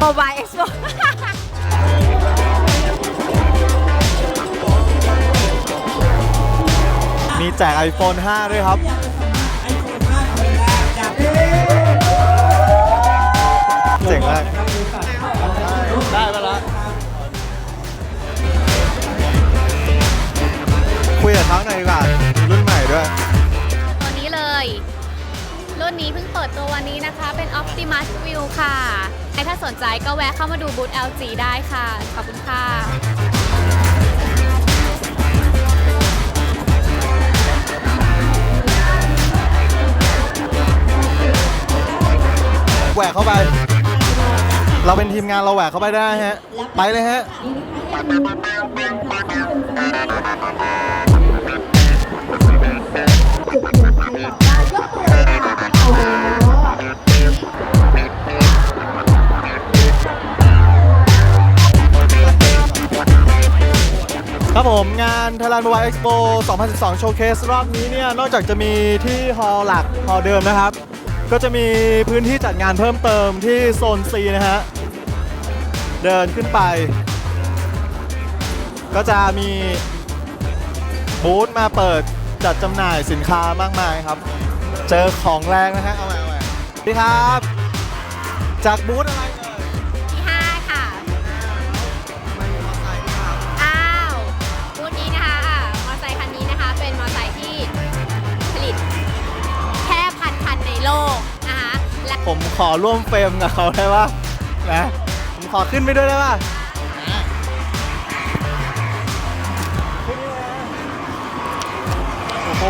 โมบายเอ็กซ์โปมีแจก iPhone 5 ด้วยครับ เจ๋งมาก นี้เพิ่งเปิดตัววันนี้นะคะ เป็น Optimus View ค่ะ ใครถ้าสนใจก็แวะเข้ามาดูบูธ LG ได้ค่ะ ขอบคุณค่ะแหวกเข้าไป เราเป็นทีมงานเราแหวกเข้าไปได้ฮะ ไปเลยฮะ ครับผมงาน Thailand Mobile Expo 2012 Showcase รอบนี้เนี่ย นอกจากจะมีที่ฮอลล์หลักฮอลล์เดิมนะครับ ก็จะมีพื้นที่จัดงานเพิ่มเติมที่โซน C นะฮะ เดินขึ้นไป ก็จะมีบูธมาเปิดจัดจำหน่ายสินค้ามากมายครับ เจอของแรงนะฮะ เอาใหม่เอาใหม่พี่ครับ จากบูธอะไร ผมขอร่วมเฟรมกับเขาได้ปะนะผมขอขึ้นไปด้วยได้ปะโอ้โห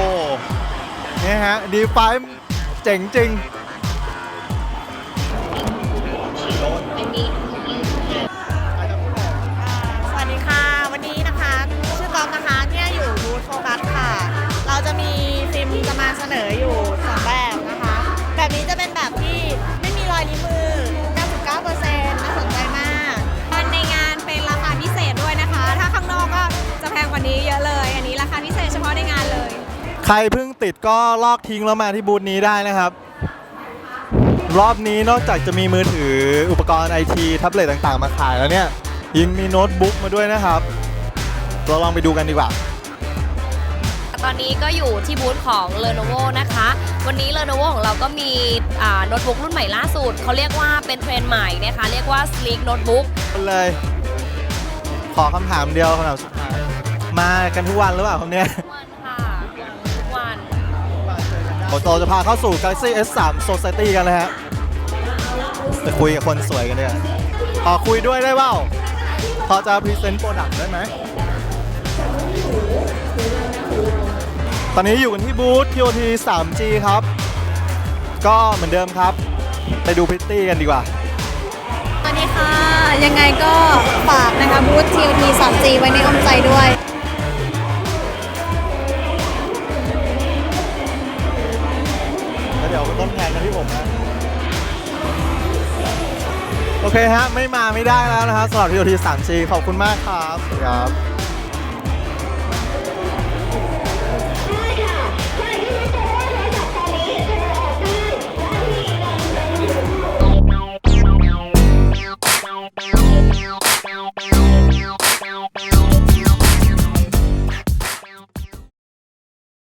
นี่ฮะดีไฟเจ๋งจริงสวัสดีค่ะ วันนี้นะคะ ชื่อก๊อฟนะคะเนี่ยอยู่บูธโฟกัสค่ะ เราจะมีฟิล์มจะมาเสนออยู่สองแบบนะคะ แบบนี้จะเป็นแบบ ใครเพิ่งติดก็ลอกทิ้งแล้วมาที่บูธนี้ได้นะครับ รอบนี้นอกจากจะมีมือถืออุปกรณ์ไอทีแท็บเล็ตต่างๆ มาขายแล้วเนี่ยยังมีโน้ตบุ๊กมาด้วยนะครับ เราลองไปดูกันดีกว่า ตอนนี้ก็อยู่ที่บูธของ Lenovo นะคะ วันนี้ Lenovo ของเราก็มีอ่าโน้ตบุ๊กรุ่นใหม่ล่าสุด เขาเรียกว่าเป็นเทรนด์ใหม่นะคะ เรียกว่า Sleek Notebook เลย ขอคำถามเดียวคำถามสุดท้ายมากันทุกวันหรือเปล่าครับเนี่ย โอโตจะพาเข้าสู่ Galaxy S3 Society กันเลยฮะไปคุยกับคนสวยกันเนี่ยขอคุยด้วยได้เปล่าพอจะพรีเซนต์โปรดักต์ได้ไหม ตอนนี้อยู่กันที่บูธ TOT 3G ครับ ก็เหมือนเดิมครับ ไปดูพิตตี้กันดีกว่าสวัสดีค่ะ ยังไงก็ฝากนะคะบูธ TOT 3G ไว้ในอ้อมใจด้วย ผมนะโอเคฮะ ไม่มาไม่ได้แล้วนะฮะสำหรับ TOT 3G ขอบคุณมากครับครับ